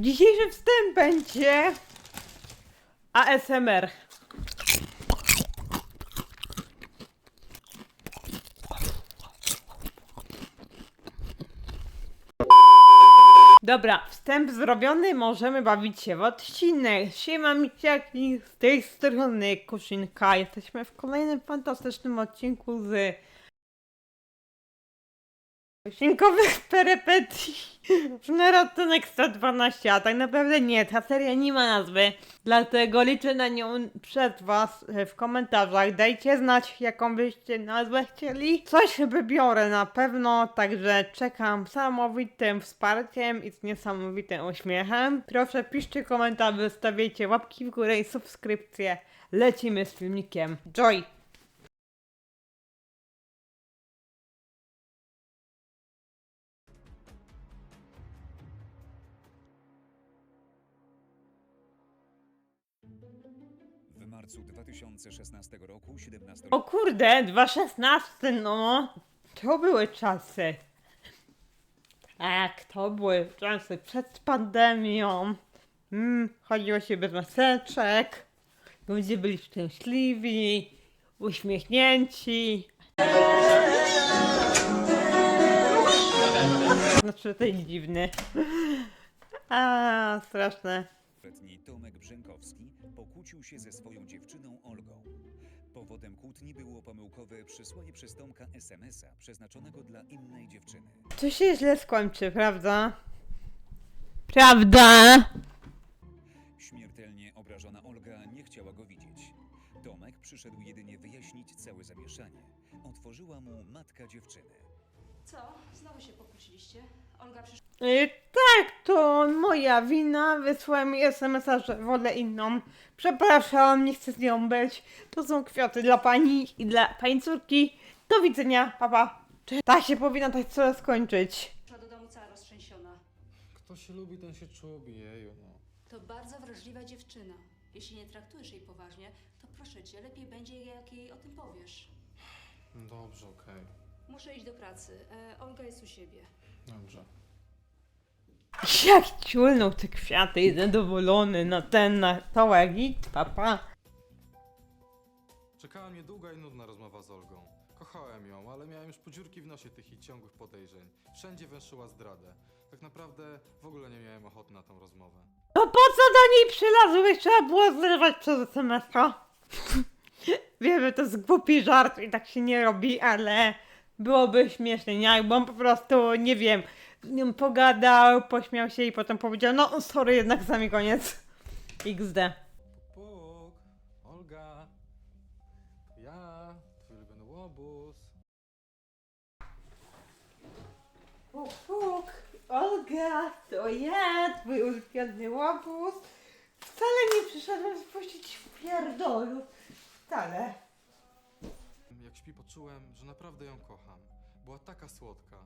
Dzisiejszy wstęp będzie ASMR. Dobra, wstęp zrobiony, możemy bawić się w odcinek. Siema miciaki, z tej strony Kuszynka. Jesteśmy w kolejnym fantastycznym odcinku z Odcinkowych perypetii Maraton 112, a tak naprawdę nie, ta seria nie ma nazwy, dlatego liczę na nią przed was e, w komentarzach. Dajcie znać, jaką byście nazwę chcieli. Coś wybiorę na pewno, także czekam z niesamowitym wsparciem i z niesamowitym uśmiechem. Proszę piszcie komentarze, stawiajcie łapki w górę i subskrypcje. Lecimy z filmikiem. Joy! Marcu 2016 roku 17 O kurde, 2.16, no. To były czasy. Tak, to były czasy przed pandemią. Mm, chodziło się bez maseczek. Ludzie byli szczęśliwi, uśmiechnięci. Znaczy, to jest dziwny. A, straszne. Letni Tomek Brzękowski pokłócił się ze swoją dziewczyną Olgą. Powodem kłótni było pomyłkowe przysłanie przez Tomka SMS-a przeznaczonego dla innej dziewczyny. To się źle skończy, prawda? Prawda? Śmiertelnie obrażona Olga nie chciała go widzieć. Tomek przyszedł jedynie wyjaśnić całe zamieszanie. Otworzyła mu matka dziewczyny. Co? Znowu się pokłóciliście? Olga przyszła Y, tak, to moja wina. Wysłałem mi SMS-a, że wolę inną. Przepraszam, nie chcę z nią być. To są kwiaty dla pani i dla pani córki. Do widzenia, papa. Czy tak się powinna ta historia skończyć? do domu cała roztrzęsiona. Kto się lubi, ten się czubi, jeju, no. To bardzo wrażliwa dziewczyna. Jeśli nie traktujesz jej poważnie, to proszę cię, lepiej będzie, jak jej o tym powiesz. Dobrze, okej. Muszę iść do pracy. E, Olga jest u siebie. Dobrze. Jak ciulnął te kwiaty i zadowolony na ten, na to git, papa. Czekała mnie długa i nudna rozmowa z Olgą. Kochałem ją, ale miałem już podziurki w nosie tych jej ciągłych podejrzeń. Wszędzie węszyła zdradę. Tak naprawdę w ogóle nie miałem ochoty na tą rozmowę. No po co do niej przylazłeś? Trzeba było zrywać przez SMS-a. Wiem, że to jest głupi żart i tak się nie robi, ale byłoby śmiesznie, nie? Jakby on po prostu, nie wiem, z nią pogadał, pośmiał się i potem powiedział, no sorry, jednak sami koniec. XD. Puk, Olga. To ja, twój ulubiony łobuz. Puk, puk, Olga, to ja, twój ulubiony łobuz. Wcale nie przyszedłem spuścić pierdolu. Wcale. Jak śpi, poczułem, że naprawdę ją kocham. Była taka słodka.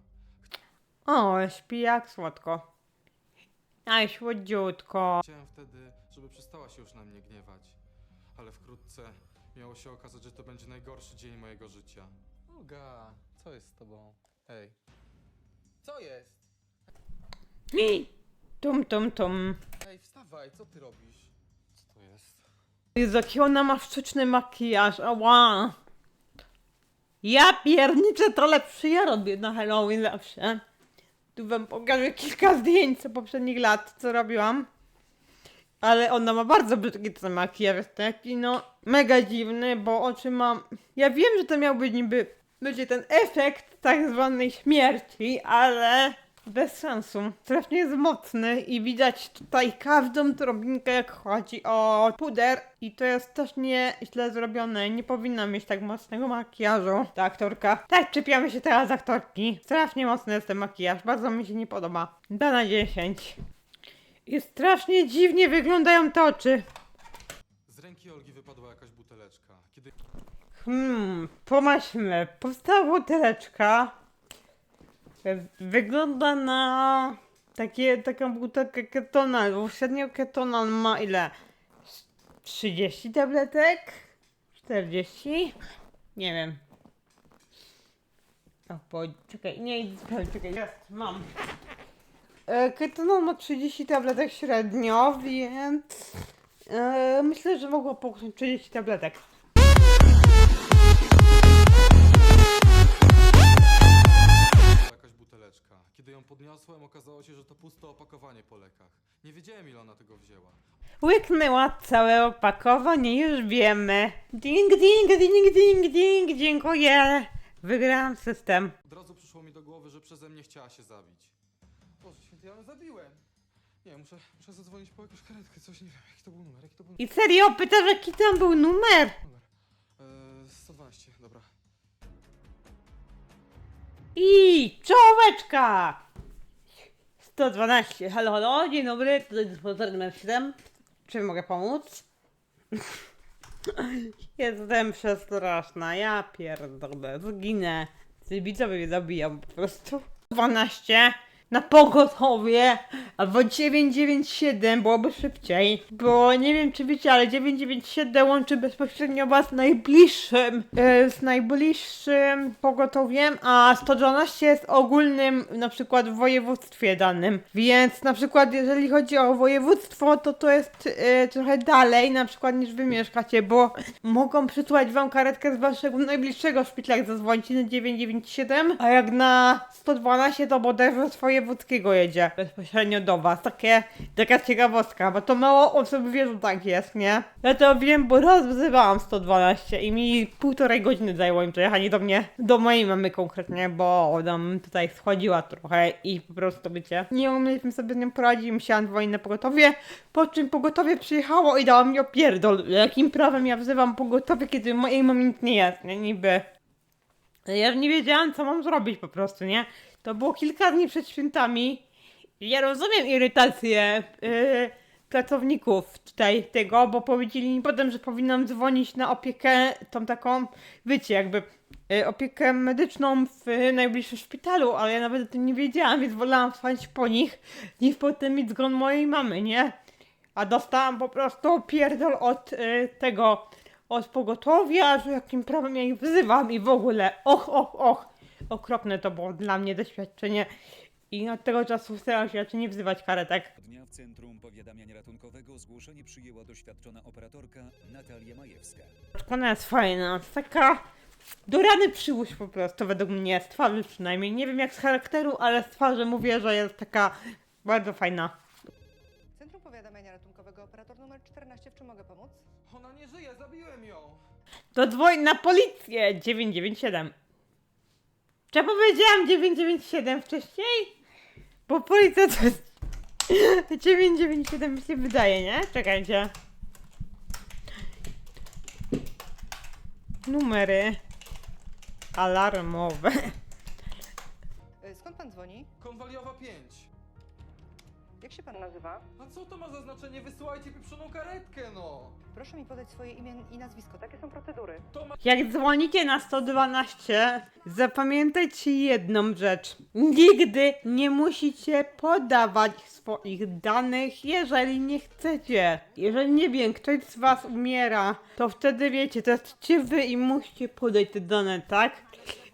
O, śpi jak słodko. Aj, słodziutko. Chciałem wtedy, żeby przestała się już na mnie gniewać. Ale wkrótce miało się okazać, że to będzie najgorszy dzień mojego życia. Olga, co jest z tobą? Hej. Co jest? Tum, tum, tum. Hej, wstawaj, co ty robisz? Co to jest? Jezu, jaki ona ma sztuczny makijaż, ała. Ja pierniczę, to lepszy ja robię na Halloween zawsze. Tu wam pokażę kilka zdjęć z poprzednich lat, co robiłam. Ale ona ma bardzo brzydki ten makijaż, taki no mega dziwny, bo oczy mam... Ja wiem, że to miał być niby, będzie ten efekt tak zwanej śmierci, ale bez sensu. Strasznie jest mocny i widać tutaj każdą drobinkę jak chodzi o puder i to jest też nie źle zrobione. Nie powinna mieć tak mocnego makijażu ta aktorka. Tak, czepiamy się teraz aktorki. Strasznie mocny jest ten makijaż, bardzo mi się nie podoba. Da na 10. I strasznie dziwnie wyglądają te oczy. Z ręki Olgi wypadła jakaś buteleczka. Kiedy Hmm, pomyślmy. Powstała buteleczka. Wygląda na takie, taką butelkę ketonal. Średnio ketonal ma ile? 30 tabletek? 40? Nie wiem. O, bo, czekaj, nie, czekaj, jest, mam. E, Ketonol ma 30 tabletek średnio, więc e, myślę, że mogło połknąć 30 tabletek. Ją podniosłem, okazało się, że to puste opakowanie po lekach. Nie wiedziałem, ile ona tego wzięła. Łyknęła całe opakowanie, już wiemy. Ding, ding, ding, ding, ding, dziękuję. Wygrałam system. Od razu przyszło mi do głowy, że przeze mnie chciała się zabić. Boże święty, ja ją zabiłem. Nie, muszę, muszę zadzwonić po jakąś karetkę, coś nie wiem, jaki to był numer, jaki to był I serio, pytasz jaki tam był numer? numer. Eee, 112, dobra. I czołóweczka! 112, halo, halo, dzień dobry, tutaj dyspozytor numer 7. Czy mogę pomóc? Jestem przestraszna, ja pierdolę, zginę. Ci mnie zabiją po prostu. 12 na pogotowie, albo 997 byłoby szybciej, bo nie wiem czy wiecie, ale 997 łączy bezpośrednio was z najbliższym, e, z najbliższym pogotowiem, a 112 jest ogólnym na przykład w województwie danym, więc na przykład jeżeli chodzi o województwo, to to jest e, trochę dalej na przykład niż wy mieszkacie, bo mogą przysłać wam karetkę z waszego najbliższego szpitala, jak zadzwonicie na 997, a jak na 112 to bodajże z wojewódzkiego jedzie bezpośrednio do was. Takie, taka ciekawostka, bo to mało osób wie, że tak jest, nie? Ja to wiem, bo raz wzywałam 112 i mi półtorej godziny zajęło im dojechanie do mnie, do mojej mamy konkretnie, bo nam tutaj schodziła trochę i po prostu, wiecie, nie umieliśmy sobie z nią poradzić, musiałam dzwonić na pogotowie, po czym pogotowie przyjechało i dało mi opierdol. Jakim prawem ja wzywam pogotowie, kiedy mojej mamy nic nie jest, nie? Niby. Ja nie wiedziałam, co mam zrobić po prostu, nie? To było kilka dni przed świętami. Ja rozumiem irytację yy, pracowników tutaj tego, bo powiedzieli mi potem, że powinnam dzwonić na opiekę, tą taką, wiecie, jakby yy, opiekę medyczną w yy, najbliższym szpitalu, ale ja nawet o tym nie wiedziałam, więc wolałam spać po nich, niż potem mieć zgon mojej mamy, nie? A dostałam po prostu pierdol od y, tego, od pogotowia, że jakim prawem ja ich wzywam i w ogóle, och, och, och. Okropne to było dla mnie doświadczenie i od tego czasu staram się raczej nie wzywać karetek. Dnia w Centrum Powiadamiania Ratunkowego zgłoszenie przyjęła doświadczona operatorka Natalia Majewska. Ona jest fajna, jest taka do rany przyłóż po prostu według mnie, z twarzy przynajmniej. Nie wiem jak z charakteru, ale z twarzy mówię, że jest taka bardzo fajna. Centrum Powiadamiania Ratunkowego, operator numer 14, w czym mogę pomóc? Ona nie żyje, zabiłem ją! To dzwoń na policję 997. Czy ja powiedziałam 997 wcześniej? Bo policja to jest 997 mi się wydaje, nie? Czekajcie. Numery alarmowe. Y, Skąd pan dzwoni? Konwaliowa 5. Jak się pan nazywa? A co to ma za znaczenie? Wysyłajcie pieprzoną karetkę, no! Proszę mi podać swoje imię i nazwisko. Takie są procedury. To ma... Jak dzwonicie na 112, zapamiętajcie jedną rzecz. Nigdy nie musicie podawać swoich danych, jeżeli nie chcecie. Jeżeli nie wiem, ktoś z was umiera, to wtedy wiecie, to jesteście wy i musicie podać te dane, tak?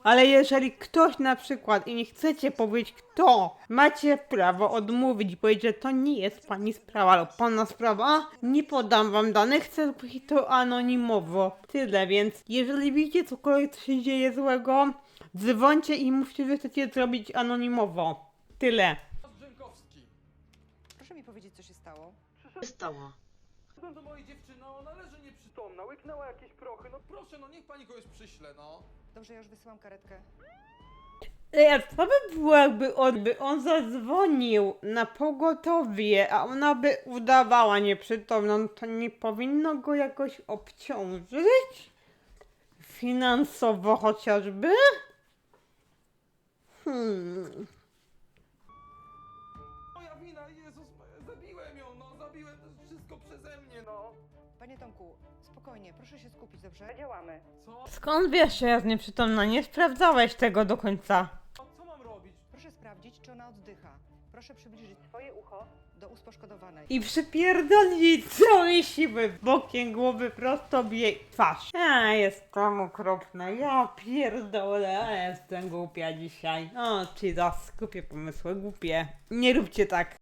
Ale jeżeli ktoś na przykład i nie chcecie powiedzieć kto, macie prawo odmówić i powiedzieć, że to nie jest pani sprawa lub pana sprawa, nie podam wam danych, chcę zrobić to anonimowo. Tyle, więc jeżeli widzicie cokolwiek, co się dzieje złego, dzwońcie i mówcie, że chcecie zrobić anonimowo. Tyle. Proszę mi powiedzieć, co się stało. stało? Przyszedłem do mojej dziewczyny, ona leży nieprzytomna, łyknęła jakieś prochy. No proszę, no niech pani kogoś przyśle, no. Dobrze, ja już wysyłam karetkę. Ej, a co by było, jakby on, by on zadzwonił na pogotowie, a ona by udawała nieprzytomną, to nie powinno go jakoś obciążyć? Finansowo chociażby? Hmm. Spokojnie, proszę się skupić, dobrze? Działamy. Co? Skąd wiesz, że jest nieprzytomna? Nie sprawdzałeś tego do końca. Co mam robić? Proszę sprawdzić, czy ona oddycha. Proszę przybliżyć swoje ucho do ust poszkodowanej. I przypierdoli całej siły bokiem głowy prosto w jej twarz. Ja jestem okropna, ja pierdolę, a jestem głupia dzisiaj. O, Jesus, głupie pomysły, głupie. Nie róbcie tak.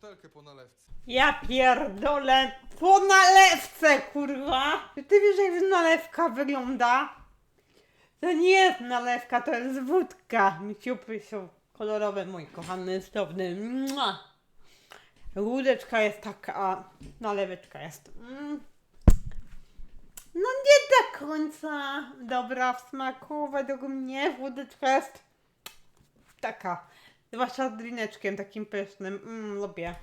Butelkę po nalewce. Ja pierdolę po nalewce, kurwa! Czy ty wiesz, jak nalewka wygląda? To nie jest nalewka, to jest wódka. Ciupy są kolorowe, mój kochany, stopny. Łódeczka jest taka, a naleweczka jest. Mm. No nie do końca dobra w smaku, według mnie łódeczka jest taka. Zwłaszcza z drineczkiem takim pysznym. Mm, lubię.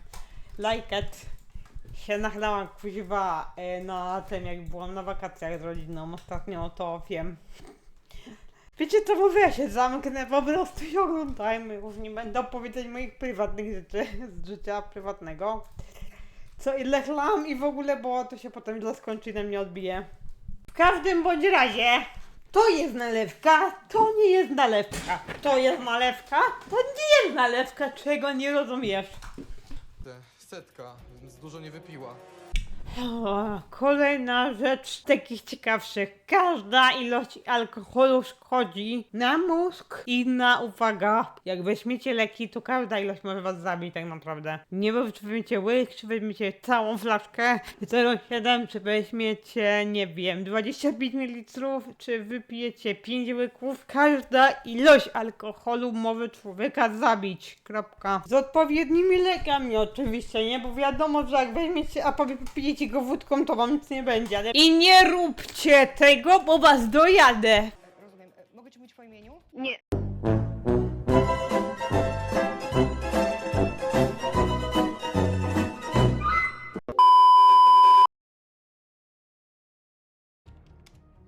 Like it. Się nachlałam kuźwa e, na tym, jak byłam na wakacjach z rodziną ostatnio, to wiem. Wiecie co, mówię, ja się zamknę po prostu i oglądajmy. Już nie będę opowiadać moich prywatnych rzeczy z życia prywatnego. Co ile chlam i w ogóle, bo to się potem źle skończy na mnie odbije. W każdym bądź razie, to jest nalewka, to nie jest nalewka. To jest nalewka, to nie jest nalewka, czego nie rozumiesz. Setka, więc dużo nie wypiła. Kolejna rzecz z takich ciekawszych. Każda ilość alkoholu szkodzi na mózg i na uwaga. Jak weźmiecie leki, to każda ilość może was zabić tak naprawdę. Nie wiem, czy weźmiecie łyk, czy weźmiecie całą flaszkę 0,7, czy weźmiecie, nie wiem, 25 ml, czy wypijecie 5 łyków. Każda ilość alkoholu może człowieka zabić. Kropka. Z odpowiednimi lekami oczywiście, nie? Bo wiadomo, że jak weźmiecie, a powie- popijecie go wódką, to wam nic nie będzie. Ale... I nie róbcie tego, bo was dojadę. Rozumiem. E, Mogę ci mówić po imieniu? Nie.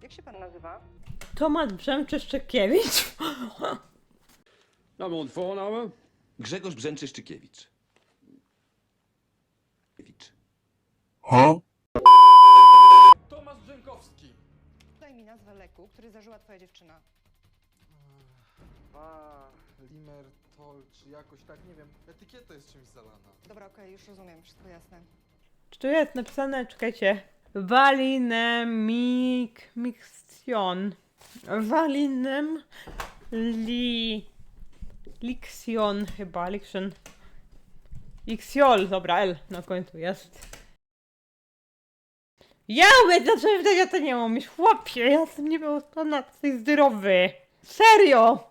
Jak się pan nazywa? Tomasz Brzęczyszczykiewicz. Name und Vorname? Grzegorz Brzęczyszczykiewicz. Tomasz Brzękowski! Daj mi nazwę leku, który zażyła twoja dziewczyna. A, Limertol, czy jakoś tak, nie wiem. Etykieta jest czymś zalana. Dobra, okej, już rozumiem, wszystko jasne. Czy tu jest napisane, czekajcie. Walinemic mixion. Walinem li... Lixion chyba, Lixion. Lixiol, dobra, L na końcu jest. Ja mówię, dlaczego widać, ja to nie umiesz, chłopie, ja jestem niepełnosprawna, jesteś zdrowy. Serio!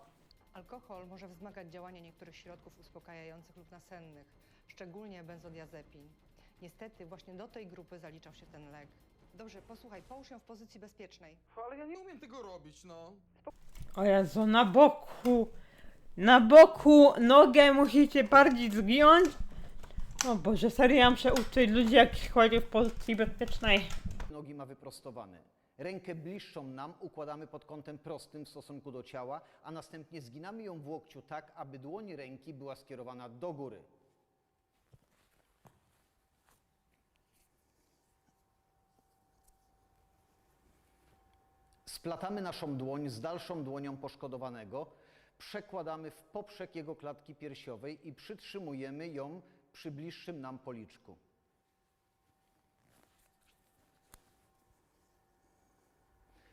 Alkohol może wzmagać działanie niektórych środków uspokajających lub nasennych, szczególnie benzodiazepin. Niestety właśnie do tej grupy zaliczał się ten lek. Dobrze, posłuchaj, połóż ją w pozycji bezpiecznej. Ale ja nie umiem tego robić, no. O Jezu, na boku. Na boku nogę musicie bardziej zgiąć. O Boże, serio, ja muszę uczyć ludzi, jak chodzi w pozycji bezpiecznej. Nogi ma wyprostowane. Rękę bliższą nam układamy pod kątem prostym w stosunku do ciała, a następnie zginamy ją w łokciu tak, aby dłoń ręki była skierowana do góry. Splatamy naszą dłoń z dalszą dłonią poszkodowanego, przekładamy w poprzek jego klatki piersiowej i przytrzymujemy ją przy bliższym nam policzku.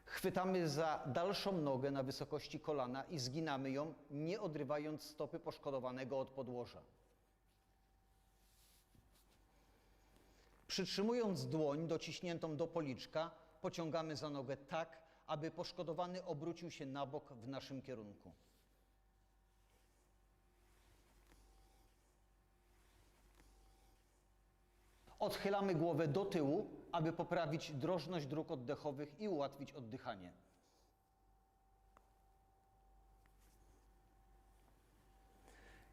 Chwytamy za dalszą nogę na wysokości kolana i zginamy ją, nie odrywając stopy poszkodowanego od podłoża. Przytrzymując dłoń dociśniętą do policzka, pociągamy za nogę tak, aby poszkodowany obrócił się na bok w naszym kierunku. Odchylamy głowę do tyłu, aby poprawić drożność dróg oddechowych i ułatwić oddychanie.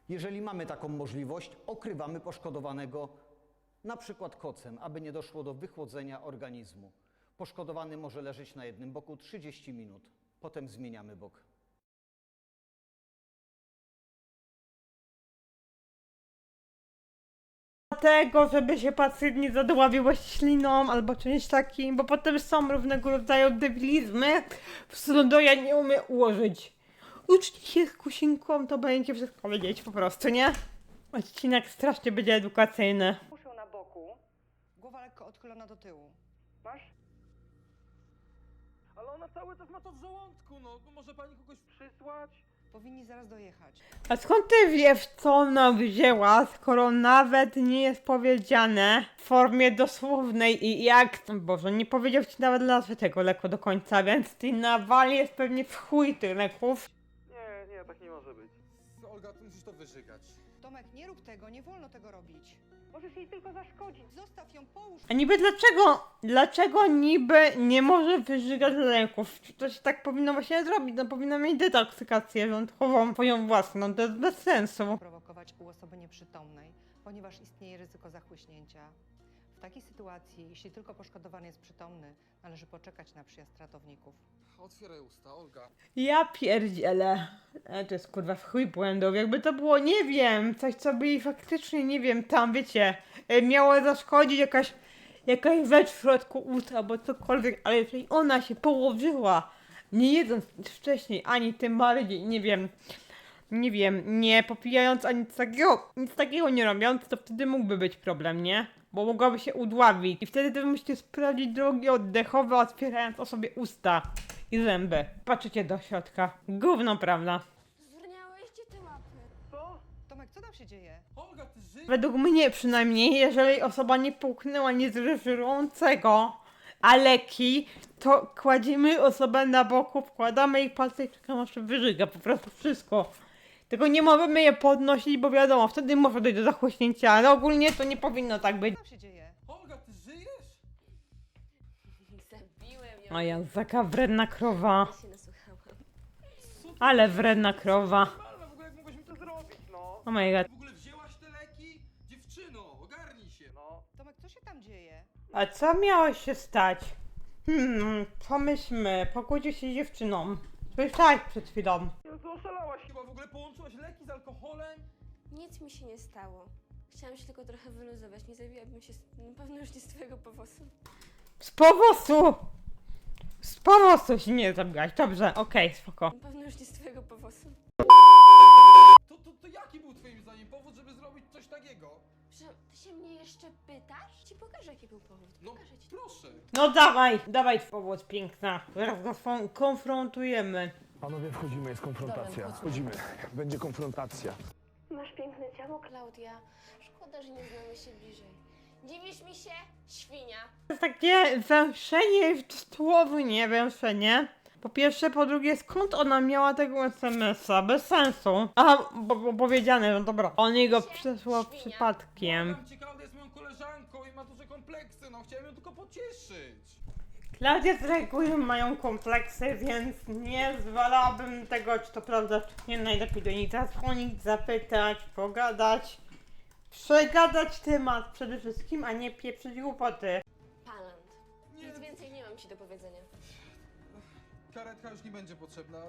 Jeżeli mamy taką możliwość, okrywamy poszkodowanego na przykład kocem, aby nie doszło do wychłodzenia organizmu. Poszkodowany może leżeć na jednym boku 30 minut. Potem zmieniamy bok. Dlatego, żeby się pacjent nie zadławił śliną albo czymś takim, bo potem są różnego rodzaju debilizmy, w do ja nie umiem ułożyć. Uczcie się z kusinką, to będziecie wszystko wiedzieć po prostu, nie? Odcinek strasznie będzie edukacyjny. Ją na boku. Głowa lekko odchylona do tyłu. Masz? Ale ona cały czas ma to w żołądku, no. Może pani kogoś przysłać? Powinni zaraz dojechać. A skąd ty wiesz, co ona wzięła, skoro nawet nie jest powiedziane w formie dosłownej i jak... Boże, nie powiedział ci nawet nazwy tego leku do końca, więc ty nawali jest pewnie w chuj tych leków. Nie, nie, tak nie może być. Olga, ty musisz to wyżygać. Tomek, nie rób tego, nie wolno tego robić. Możesz jej tylko zaszkodzić. Zostaw ją, połóż. A niby dlaczego, dlaczego niby nie może wyżygać leków? Czy to się tak powinno właśnie zrobić? No powinno mieć detoksykację żołądkową, swoją własną, to jest bez sensu. prowokować u osoby nieprzytomnej, ponieważ istnieje ryzyko zachłyśnięcia. W takiej sytuacji, jeśli tylko poszkodowany jest przytomny, należy poczekać na przyjazd ratowników. Otwieraj usta, Olga. Ja pierdzielę. E, to jest kurwa w chuj błędów. Jakby to było, nie wiem, coś co by jej faktycznie, nie wiem, tam wiecie, e, miało zaszkodzić jakaś, jakaś rzecz w środku ust albo cokolwiek, ale jeżeli ona się położyła, nie jedząc wcześniej, ani tym bardziej, nie wiem, nie wiem, nie popijając ani nic takiego, nic takiego nie robiąc, to wtedy mógłby być problem, nie? Bo mogłaby się udławić i wtedy wy musicie sprawdzić drogi oddechowe, otwierając o sobie usta i zęby. Patrzycie do środka. Gówno, prawda? Zrniałeś gdzie te łapy? Tomek, co tam się dzieje? Olga, ty żyjesz? Według mnie przynajmniej, jeżeli osoba nie połknęła nic żerującego, a leki, to kładziemy osobę na boku, wkładamy jej palce i czekamy aż wyżyga po prostu wszystko. Tylko nie możemy je podnosić, bo wiadomo, wtedy może dojść do zachłyśnięcia, ale ogólnie to nie powinno tak być. Co tam się dzieje? Olga, ty żyjesz? Zabiłem ją. A ja taka wredna krowa. Ja się nasłuchałam. Ale wredna krowa. W ogóle jak mogłeś mi to zrobić, no? Oh my god. W ogóle wzięłaś te leki? Dziewczyno, ogarnij się, no. Tomek, co się tam dzieje? A co miało się stać? Hmm, pomyślmy, pokłócił się z dziewczyną. Słyszałaś przed chwilą. Jezu, oszalałaś chyba. W ogóle połączyłaś leki z alkoholem? Nic mi się nie stało. Chciałam się tylko trochę wyluzować. Nie zabiłabym się z... na pewno już nie z twojego powosu. Z powosu! Z powosu się nie zabiłaś. Dobrze, okej, spoko. Na pewno już nie z twojego powosu. To, to, to jaki był twoim zdaniem powód, żeby zrobić coś takiego? Że ty się mnie jeszcze pytasz? Ci pokażę jaki był powód. No, Pokażę ci. proszę. No dawaj, dawaj powód piękna. Zaraz go sfon- konfrontujemy. Panowie, wchodzimy, jest konfrontacja. Wchodzimy, będzie konfrontacja. Masz piękne ciało, Klaudia. Szkoda, że nie znamy się bliżej. Dziwisz mi się? Świnia. To jest takie węszenie w słownie węszenie. Po pierwsze, po drugie, skąd ona miała tego SMS-a? Bez sensu. A, bo, bo powiedziane, no dobra. On jej go przesłał przypadkiem. Klaudia jest moją koleżanką i ma duże kompleksy, no chciałem ją tylko pocieszyć. Klaudia z reguły mają kompleksy, więc nie zwalałabym tego, czy to prawda, czy nie. Najlepiej do niej zadzwonić, zapytać, pogadać, przegadać temat przede wszystkim, a nie pieprzyć głupoty. Palant. Nic więcej nie mam ci do powiedzenia. Karetka już nie będzie potrzebna.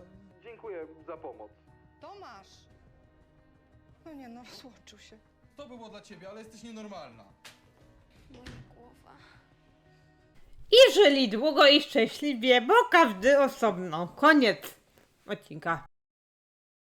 Dziękuję za pomoc. Tomasz! No nie no, rozłączył się. To było dla ciebie, ale jesteś nienormalna. Moja głowa. I żyli długo i szczęśliwie, bo każdy osobno. Koniec odcinka.